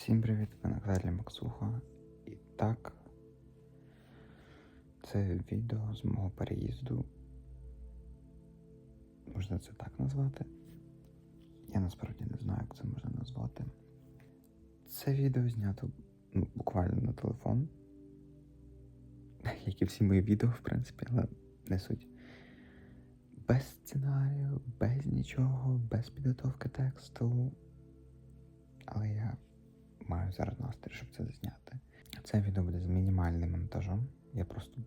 Всім привіт, ви на каналі Максуха. І так, це відео з мого переїзду. Можна це так назвати? Я насправді не знаю, як це можна назвати. Це відео знято ну, буквально на телефон. Як і всі мої відео, в принципі, але не суть. Без сценарію, без нічого, без підготовки тексту. Але я маю зараз настрій, щоб це зняти. Це відео буде з мінімальним монтажем. Я просто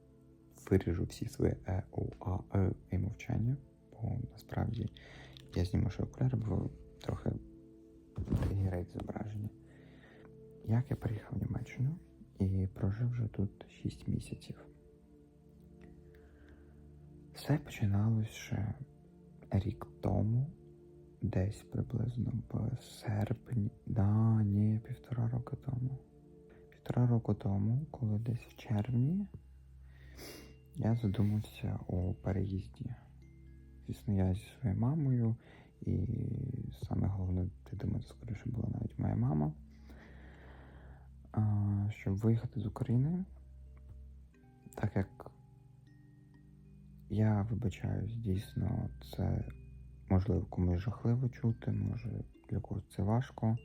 виріжу всі свої е, у, а, е і мовчання, бо насправді я зніму ще окуляри, бо трохи тригерить зображення. Як я приїхав в Німеччину і прожив вже тут 6 місяців. Все починалось ще рік тому, десь приблизно в серпні, да, ні, півтора року тому. Півтора року тому, коли десь в червні, я задумався у переїзді. Звісно, я зі своєю мамою, і саме головне, ти думаю, скоріше була навіть моя мама. Щоб виїхати з України, так як я вибачаюсь, дійсно, це можливо комусь жахливо чути, може для когось це важко.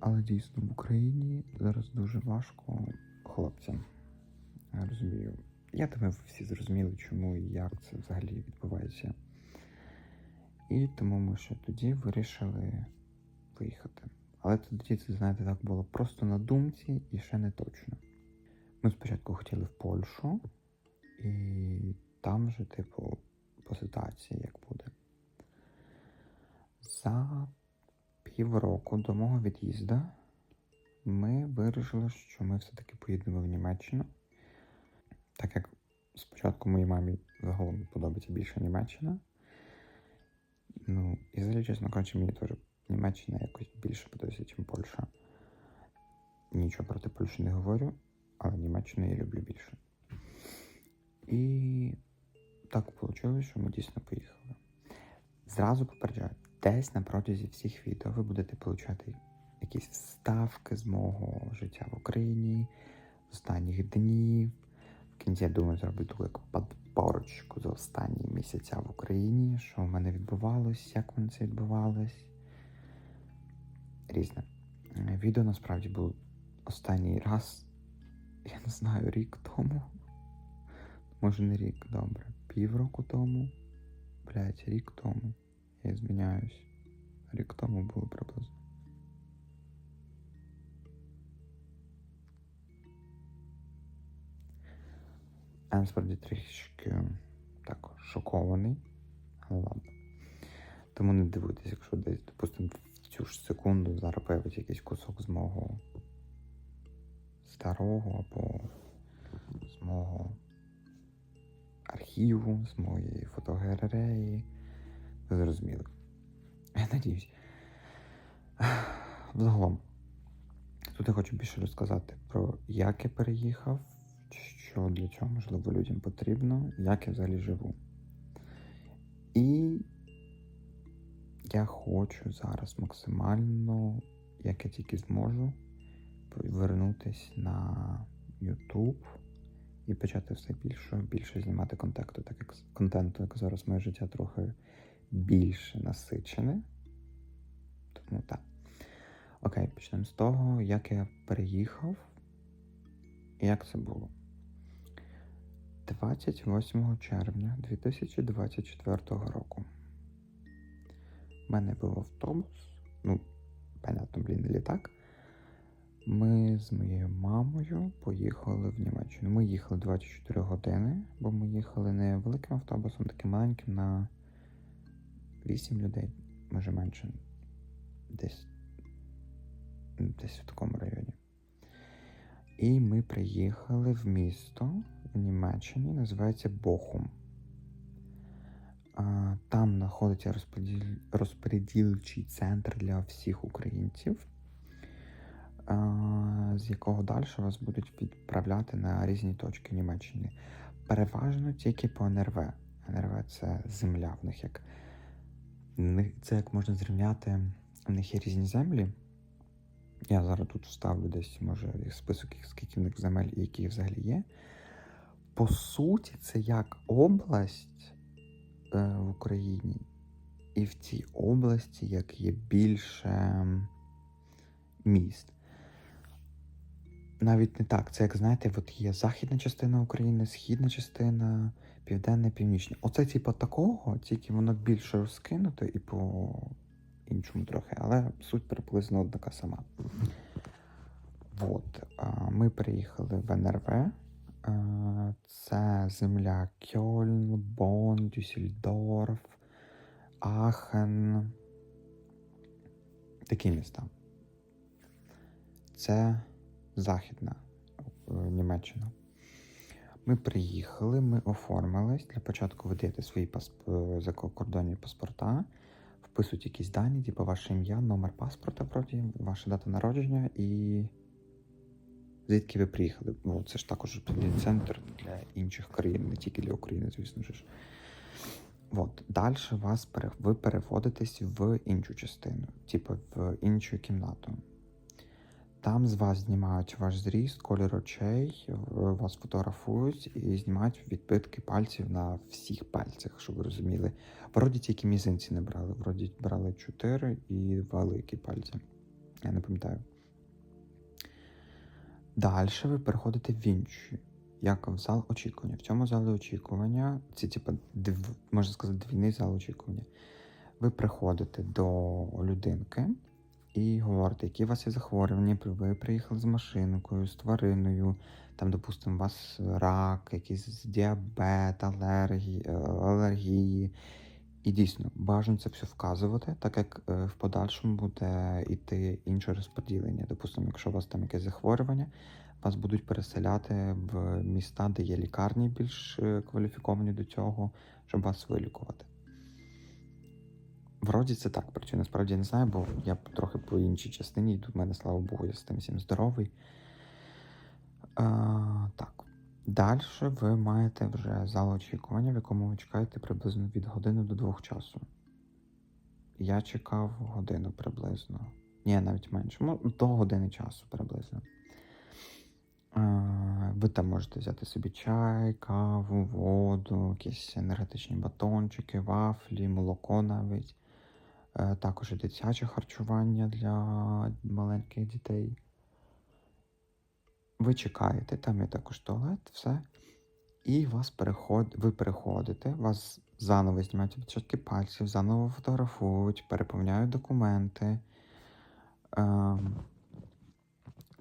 Але дійсно в Україні зараз дуже важко хлопцям. Я розумію. Я думаю, всі зрозуміли, чому і як це взагалі відбувається. І тому ми ще тоді вирішили виїхати. Але тоді це, знаєте, так було просто на думці і ще не точно. Ми спочатку хотіли в Польщу, і там вже, типу, по ситуації як буде. За півроку до мого від'їзду ми вирішили, що ми все-таки поїдемо в Німеччину. Так як спочатку моїй мамі загалом подобається більше Німеччина. Ну, і взагалі, чесно кажучи, мені теж Німеччина якось більше подобається, ніж Польща. Нічого проти Польщі не говорю, але Німеччину я люблю більше. І так вийшло, що ми дійсно поїхали. Зразу попереджаю, десь на протязі всіх відео ви будете получати якісь вставки з мого життя в Україні, останніх днів. В кінці, я думаю, зроблю таку як подборочку за останні місяця в Україні, що в мене відбувалось, як воно це відбувалось. Різне. Відео насправді було останній раз, я не знаю, рік тому. Може не рік, добре. Півроку тому. Блять, рік тому. Я зміняюсь. Рік тому було приблизно. Я насправді трішки так шокований. Але ладно. Тому не дивуйтесь, якщо десь, допустимо, в цю ж секунду зараз появиться якийсь кусок з мого старого або з мого архіву, з моєї фотогалереї. Ви. Я надіюсь. Взагалом, тут я хочу більше розказати про як я переїхав, що для чого, можливо, людям потрібно, як я взагалі живу. І я хочу зараз максимально, як я тільки зможу, повернутися на YouTube і почати все більше більше знімати контенту, так як контенту, як зараз моє життя трохи більше насичене. Тому так. Окей, почнемо з того, як я переїхав і як це було. 28 червня 2024 року. У мене був автобус, ну, понятно, блін, літак. Ми з моєю мамою поїхали в Німеччину. Ми їхали 24 години, бо ми їхали не великим автобусом, таким маленьким на 8 людей, може менше. Десь, десь в такому районі. І ми приїхали в місто в Німеччині, називається Бохум. Там знаходиться розподіл... розподільчий центр для всіх українців з якого далі вас будуть відправляти на різні точки Німеччини. Переважно тільки по НРВ. НРВ це земля в них як. Це як можна зрівняти, в них є різні землі. Я зараз тут вставлю десь, може, список, скільки в них земель і які взагалі є. По суті, це як область е, в Україні, і в цій області як є більше міст. Навіть не так. Це як знаєте, от є західна частина України, східна частина, південна, північна. Оце, типу, такого, тільки воно більше розкинуто і по іншому трохи, але суть приблизно однака сама. От, ми приїхали в НРВ. Це земля Кьольн, Бон, Дюссельдорф, Ахен. Такі міста. Це Західна е, Німеччина. Ми приїхали, ми оформились. Для початку ви даєте свої пасп... е, закордонні паспорта, вписують якісь дані, типу ваше ім'я, номер паспорта, вроді, ваша дата народження і звідки ви приїхали. Ну, це ж також центр для інших країн, не тільки для України, звісно ж. От. Далі вас пере... ви переводитесь в іншу частину, типу в іншу кімнату. Там з вас знімають ваш зріст, колір очей, вас фотографують і знімають відбитки пальців на всіх пальцях, щоб ви розуміли. Вроді тільки мізинці не брали, вроді брали 4 і великі пальці. Я не пам'ятаю. Далі ви переходите в інші, як в зал очікування. В цьому залі очікування, це типу, можна сказати, двійний зал очікування. Ви приходите до людинки і говорите, які у вас є захворювання, ви приїхали з машинкою, з твариною, там, допустимо, у вас рак, якийсь діабет, алергії, е, алергії. І дійсно, бажано це все вказувати, так як е, в подальшому буде йти інше розподілення. Допустимо, якщо у вас там якесь захворювання, вас будуть переселяти в міста, де є лікарні більш е, кваліфіковані до цього, щоб вас вилікувати. Вроді це так працює. Насправді я не знаю, бо я трохи по іншій частині йду. В мене, слава Богу, я з тим всім здоровий. А, так. Далі ви маєте вже зал очікування, в якому ви чекаєте приблизно від години до двох часу. Я чекав годину приблизно. Ні, навіть менше. Ну, до години часу приблизно. Ви там можете взяти собі чай, каву, воду, якісь енергетичні батончики, вафлі, молоко навіть. Е, Також і дитяче харчування для маленьких дітей. Ви чекаєте, там є також туалет, все. І вас переход... ви переходите, вас заново знімають відчатки пальців, заново фотографують, переповняють документи. Ем...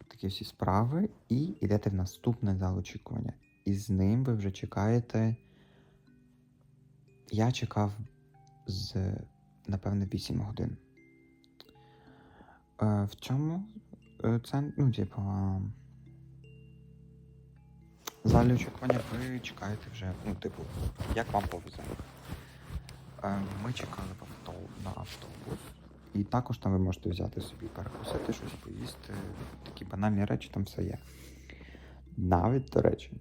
Такі всі справи, і йдете в наступний зал очікування. І з ним ви вже чекаєте. Я чекав з, напевне, 8 годин. Е, в чому е, це, ну, типу, залі очікування ви чекаєте вже, ну, типу, як вам повезе. Е, Ми чекали на автобус. І також там ви можете взяти собі перекусити, щось поїсти. Такі банальні речі, там все є. Навіть, до речі,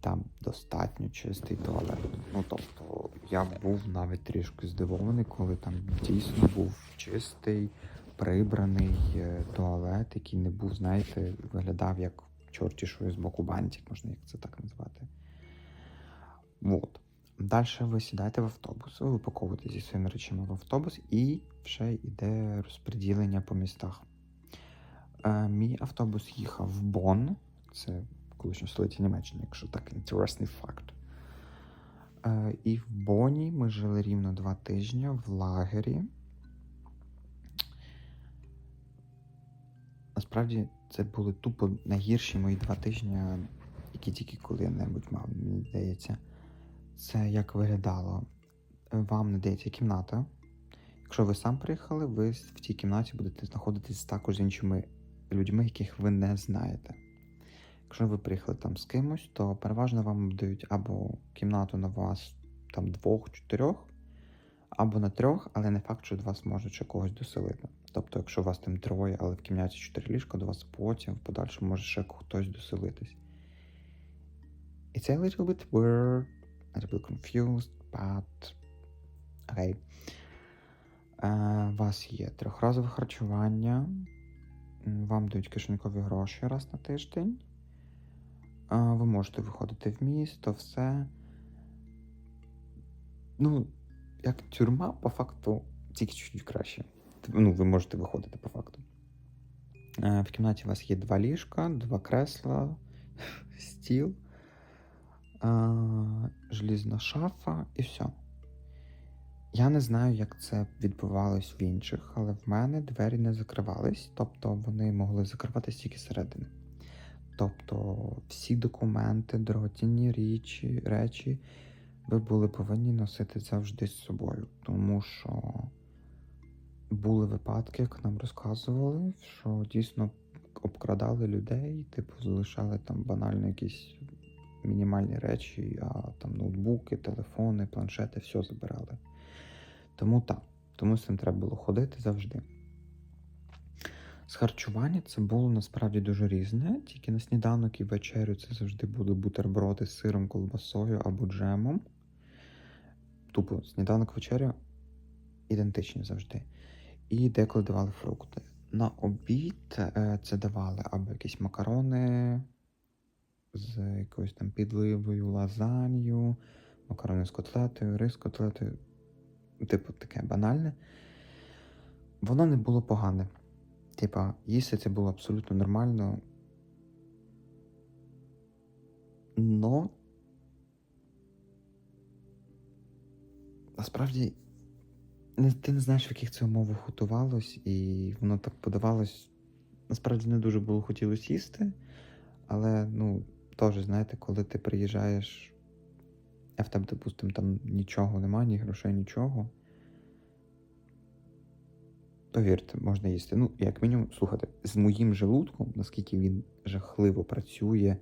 там достатньо чистий туалет. Ну тобто, я був навіть трішки здивований, коли там дійсно був чистий, прибраний е, туалет, який не був, знаєте, виглядав як чортішою з боку бантик, можна як це так назвати. От. Далі ви сідаєте в автобус, ви упаковуєте зі своїми речами в автобус і вже йде розподілення по містах. Е, мій автобус їхав в Бонн, це колишня столиця Німеччини, якщо так інтересний факт. Е, і в Бонні ми жили рівно два тижні в лагері. Насправді це були тупо найгірші мої два тижні, які тільки коли-небудь мав, мені здається. Це як виглядало. Вам надається кімната. Якщо ви сам приїхали, ви в цій кімнаті будете знаходитись також з іншими людьми, яких ви не знаєте. Якщо ви приїхали там з кимось, то переважно вам дають або кімнату на вас там двох-чотирьох, або на трьох, але не факт, що до вас можуть ще когось доселити. Тобто, якщо у вас там троє, але в кімнаті чотири ліжка, до вас потім в подальшому може ще хтось доселитись. It's a little bit weird, a little bit confused, but окей. Е, У вас є трьохразове харчування, вам дають кишенькові гроші раз на тиждень. Ви можете виходити в місто, все. Ну, як тюрма, по факту, тільки чуть-чуть краще. Ну, ви можете виходити по факту. Е, В кімнаті у вас є два ліжка, два кресла, стіл, желізна шафа і все. Я не знаю, як це відбувалось в інших, але в мене двері не закривались, тобто вони могли закриватися тільки зсередини. Тобто всі документи, дорогоцінні речі, речі ви були повинні носити завжди з собою, тому що були випадки, як нам розказували, що дійсно обкрадали людей, типу, залишали там банально якісь мінімальні речі, а там ноутбуки, телефони, планшети, все забирали. Тому так, тому з цим треба було ходити завжди. З харчування це було насправді дуже різне. Тільки на сніданок і вечерю це завжди були бутерброди з сиром, колбасою або джемом. Тупо сніданок вечеря ідентичні завжди. І деколи давали фрукти. На обід е, це давали або якісь макарони з якоюсь там підливою, лазанью, макарони з котлетою, рис з котлетою. Типу, таке банальне. Воно не було погане. Типа, їсти це було абсолютно нормально. Но насправді не, ти не знаєш, в яких це умовах готувалось, і воно так подавалось. Насправді не дуже було хотілося їсти, але ну, теж, знаєте, коли ти приїжджаєш, а в тебе, допустимо, там нічого немає, ні грошей, нічого. Повірте, можна їсти. Ну, як мінімум, слухайте, з моїм желудком, наскільки він жахливо працює,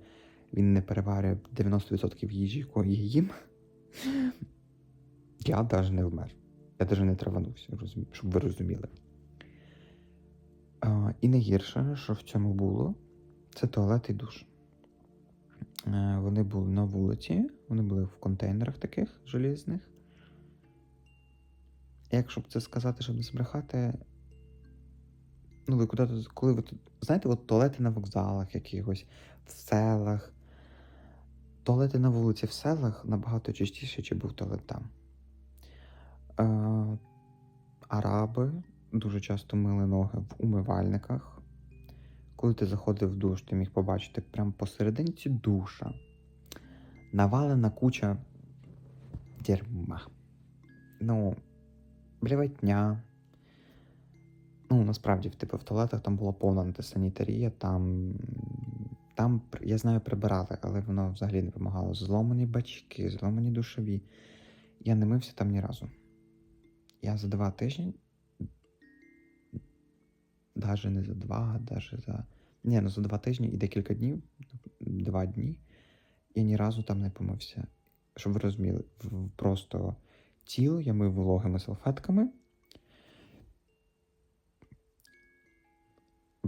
він не переварює 90% їжі, якої я їм. Я навіть не вмер. Я навіть не траванувся, щоб ви розуміли. А, і найгірше, що в цьому було, це туалет і душ. Е, Вони були на вулиці, вони були в контейнерах таких желізних. Якщо б це сказати, щоб не збрехати, ну, ви куди коли ви тут. Знаєте, от туалети на вокзалах якихось, в селах. Туалети на вулиці в селах набагато частіше, чи був туалет там. Е, араби дуже часто мили ноги в умивальниках. Коли ти заходив в душ, ти міг побачити прямо посерединці душа навалена куча дерьма. Ну, бліватня. Ну, насправді, типу, в туалетах там була повна антисанітарія, там, там, я знаю, прибирали, але воно взагалі не вимагало. Зломані бачки, зломані душові. Я не мився там ні разу. Я за два тижні, навіть не за два, навіть за. Ні, ну за два тижні і декілька днів, два дні, я ні разу там не помився. Щоб ви розуміли, просто тіло я мив вологими салфетками.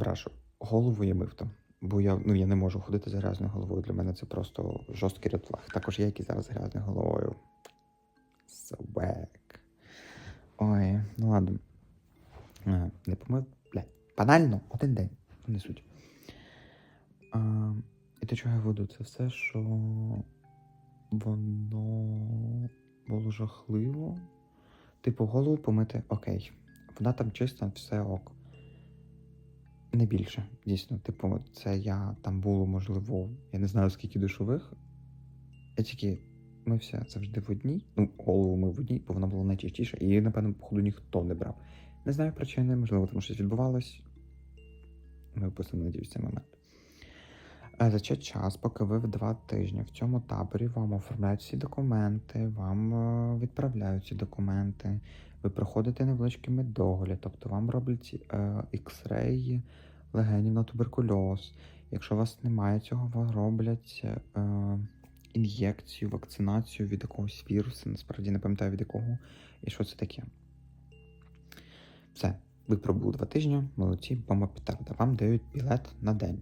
Брашу, голову я мив там. Бо я, ну, я не можу ходити з грязною головою. Для мене це просто жорсткий рефлаг. Також я, який зараз з грязною головою. Собек. Ой, ну ладно. А, не помив, блядь, банально, один день. Не суть. А, і до чого я веду? Це все, що воно було жахливо. Типу, голову помити окей. Вона там чиста, все ок. Не більше, дійсно. Типу, це я там було, можливо, я не знаю скільки душових. Я тільки мився завжди в одній. Ну, голову мив в одній, бо вона була найчастіша, і її, напевно, походу ніхто не брав. Не знаю причини, можливо, тому щось відбувалось. Ми випустимо, надіюсь, цей момент. Е, За цей час, поки ви в два тижні в цьому таборі вам оформляють всі документи, вам е, відправляють ці документи, ви проходите невеличкий медогляд, тобто вам роблять ці, е, легенів на туберкульоз. Якщо у вас немає цього, вам роблять е, ін'єкцію, вакцинацію від якогось вірусу, насправді не пам'ятаю від якого, і що це таке. Все, ви пробули два тижні, молодці, бомба петарда. Вам дають білет на день.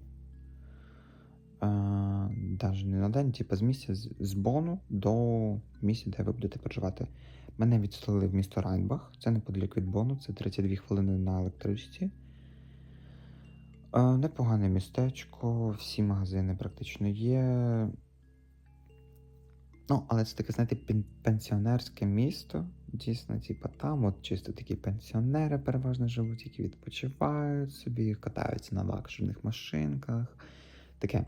Навіть не на день, типу з місця з Бону до місця, де ви будете проживати. Мене відстелили в місто Райнбах, це неподалік від Бону, це 32 хвилини на електричці. Е, непогане містечко, всі магазини практично є. Ну, але це таке, знаєте, пенсіонерське місто. Дійсно, типу, там от чисто такі пенсіонери переважно живуть, які відпочивають собі, катаються на лакшерних машинках. Таке.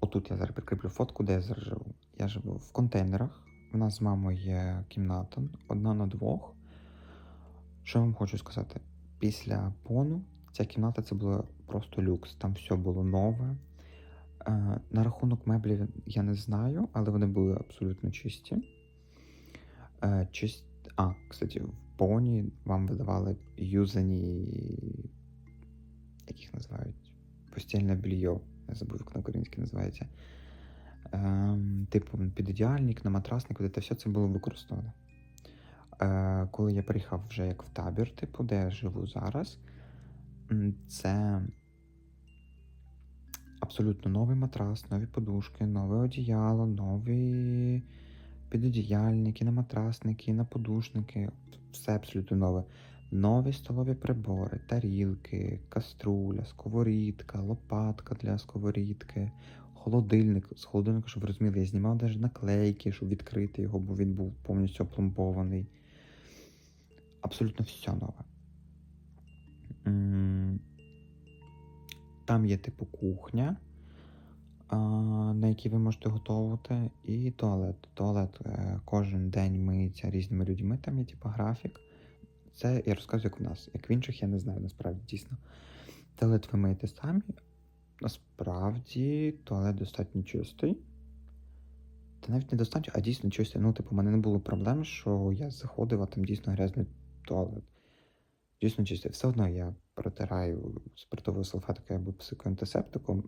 Отут я зараз прикріплю фотку, де я зараз живу. Я живу в контейнерах. У нас з мамою є кімната, одна на двох. Що я вам хочу сказати? Після пону ця кімната це було просто люкс. Там все було нове. Е, на рахунок меблів я не знаю, але вони були абсолютно чисті. Е, чист... А, кстати, в поні вам видавали юзані, як їх називають? Постільне белье. Я забув, як на українській називається. Ем, типу, підодіальник, на матрасник, де все це було використовано. Е, коли я приїхав вже як в табір, типу, де я живу зараз, це абсолютно новий матрас, нові подушки, нове одіяло, нові підодіяльники, на матрасники, на подушники. Все абсолютно нове. Нові столові прибори, тарілки, каструля, сковорідка, лопатка для сковорідки, холодильник. З холодильника, щоб ви розуміли, я знімав навіть наклейки, щоб відкрити його, бо він був повністю опломбований. Абсолютно все нове. Там є типу кухня, на якій ви можете готувати, і туалет. Туалет е, кожен день миється різними людьми, там є типу графік. Це я розказую, як в нас. Як в інших, я не знаю, насправді дійсно. Туалет ви миєте самі. Насправді туалет достатньо чистий. Та навіть не достатньо, а дійсно чистий. Ну, типу, у мене не було проблем, що я заходив, а там дійсно грязний туалет. Дійсно чистий. Все одно я протираю спиртовою салфеткою або психоантисептиком.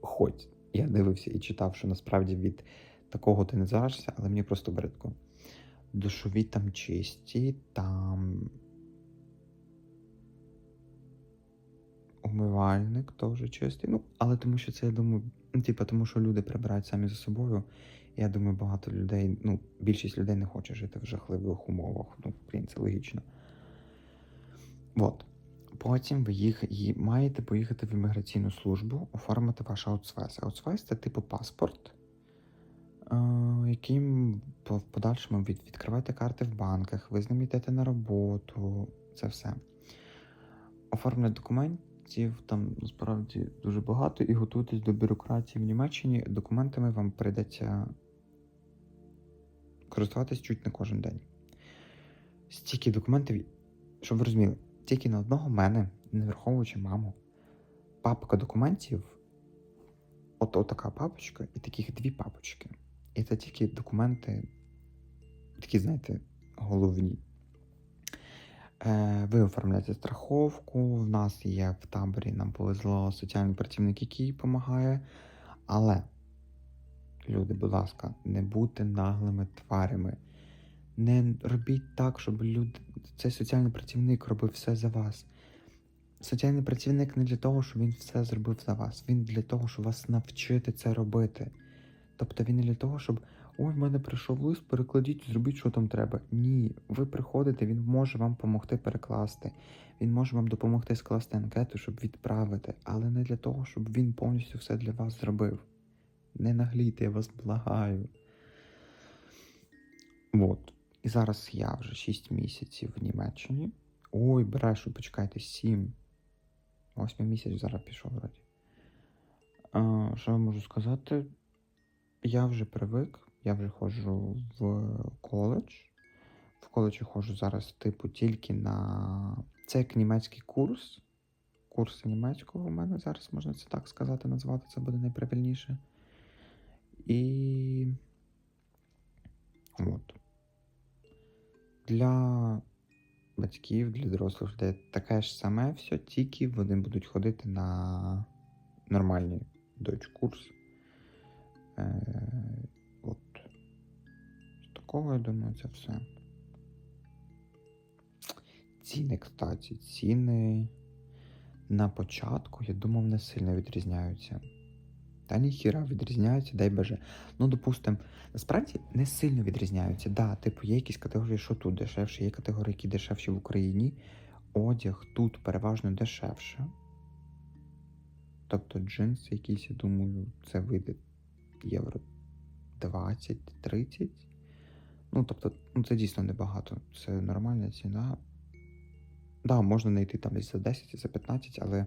Хоч я дивився і читав, що насправді від такого ти не заражишся, але мені просто бридко. Душові там чисті, там умивальник теж чистий. Ну, але тому що це, я думаю, ну, типу, тому що люди прибирають самі за собою. Я думаю, багато людей, ну, більшість людей не хоче жити в жахливих умовах. Ну, блін, це логічно. От. Потім ви їх, і маєте поїхати в імміграційну службу, оформити ваш аутсвайс. Аутсвайс це типу паспорт, е, яким в подальшому від, відкриваєте карти в банках, ви з ним йдете на роботу, це все. Оформлення документів там насправді дуже багато, і готуйтесь до бюрократії в Німеччині. Документами вам прийдеться користуватись чуть не кожен день. Стільки документів, щоб ви розуміли, тільки на одного мене, не враховуючи маму, папка документів, от, от така папочка, і таких дві папочки. І це тільки документи, такі, знаєте, головні. Е, ви оформляєте страховку. В нас є в таборі, нам повезло соціальний працівник, який допомагає. Але, люди, будь ласка, не будьте наглими тварями. Не робіть так, щоб люди, цей соціальний працівник робив все за вас. Соціальний працівник не для того, щоб він все зробив за вас. Він для того, щоб вас навчити це робити. Тобто він не для того, щоб ой, в мене прийшов лист, перекладіть, зробіть, що там треба. Ні, ви приходите, він може вам допомогти перекласти. Він може вам допомогти скласти анкету, щоб відправити, але не для того, щоб він повністю все для вас зробив. Не наглійте, я вас благаю. От. І зараз я вже 6 місяців в Німеччині. Ой, брешу, почекайте, 7. Восьмий місяць зараз пішов вроді. Що я можу сказати? Я вже привик, я вже ходжу в коледж. В коледжі ходжу зараз, типу, тільки на. Це як німецький курс. Курси німецького у мене зараз, можна це так сказати, назвати, це буде найправильніше. І. От. Для батьків, для дорослих людей таке ж саме все, тільки вони будуть ходити на нормальний. З такого, я думаю, це все. Ціни, кстати, ціни на початку, я думав, не сильно відрізняються. Та ніхіра відрізняються, дай боже. Ну, допустим, насправді не сильно відрізняються. Да, типу, є якісь категорії, що тут дешевше, є категорії, які дешевші в Україні. Одяг тут переважно дешевше. Тобто джинси якісь, я думаю, це вийде євро 20-30. Ну, тобто, ну, це дійсно небагато. Це нормальна ціна. Да, можна знайти там десь за 10 і за 15, але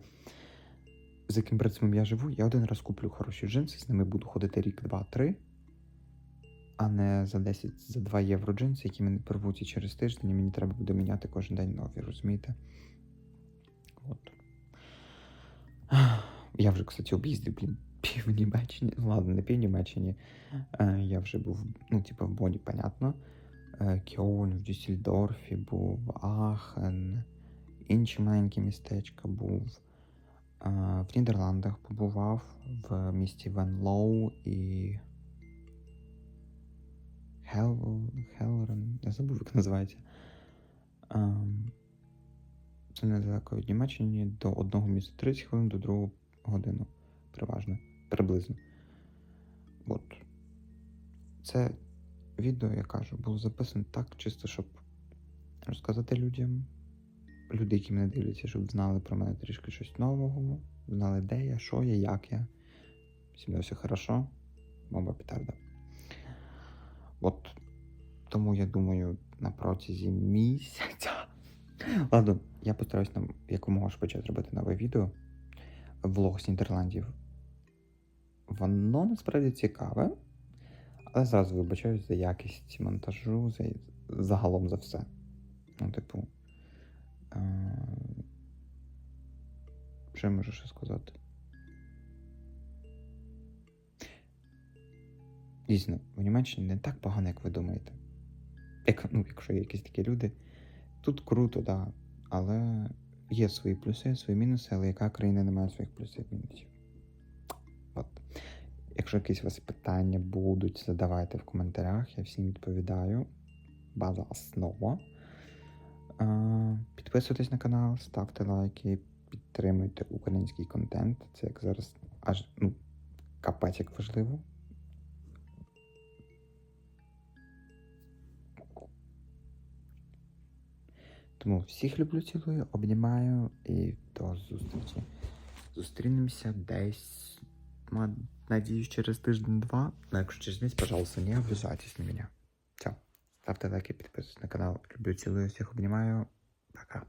з яким принципом я живу, я один раз куплю хороші джинси, з ними буду ходити рік, два, три, а не за 10, за 2 євро джинси, які мене порвуть і через тиждень, і мені треба буде міняти кожен день нові, розумієте? От. Я вже, кстати, об'їздив, блін, пів Німеччини. Ну, ладно, не пів Німеччині. Е, я вже був, ну, типу, в Боні, понятно. Е, Кьольн, в Дюссельдорфі був, Ахен, інші маленькі містечка був. Е, в Нідерландах побував, в місті Венлоу і. Хел... Хелрен, я забув, як називається. Це недалеко від Німеччини до одного міста 30 хвилин, до другого годину. Переважно. Приблизно. От. Це відео, я кажу, було записано так, чисто, щоб розказати людям. Люди, які мене дивляться, щоб знали про мене трішки щось нового, знали, де я, що я, як я. Всім все хорошо. Бомба петарда. От тому я думаю, на протязі місяця. Ладно, я постараюсь нам якомога швидше зробити нове відео. Влог з Нідерландів. Воно насправді цікаве, але зразу вибачаюсь за якість монтажу, за загалом за все. Ну, типу. Е... Що я можу ще сказати? Дійсно, в Німеччині не так погано, як ви думаєте. Як, ну, якщо є якісь такі люди, тут круто, да, але є свої плюси, свої мінуси, але яка країна не має своїх плюсів і мінусів? Якщо якісь у вас питання будуть, задавайте в коментарях, я всім відповідаю. База основа. Підписуйтесь на канал, ставте лайки, підтримуйте український контент. Це як зараз аж ну, капець як важливо. Тому всіх люблю, цілую, обнімаю і до зустрічі. Зустрінемося десь, надеюсь, через тиждень-два. Ну, якщо через місяць, пожалуйста, не обижайтесь на меня. Все. Ставте лайки, підписуйтесь на канал. Люблю, цілую, всіх обнімаю. Пока.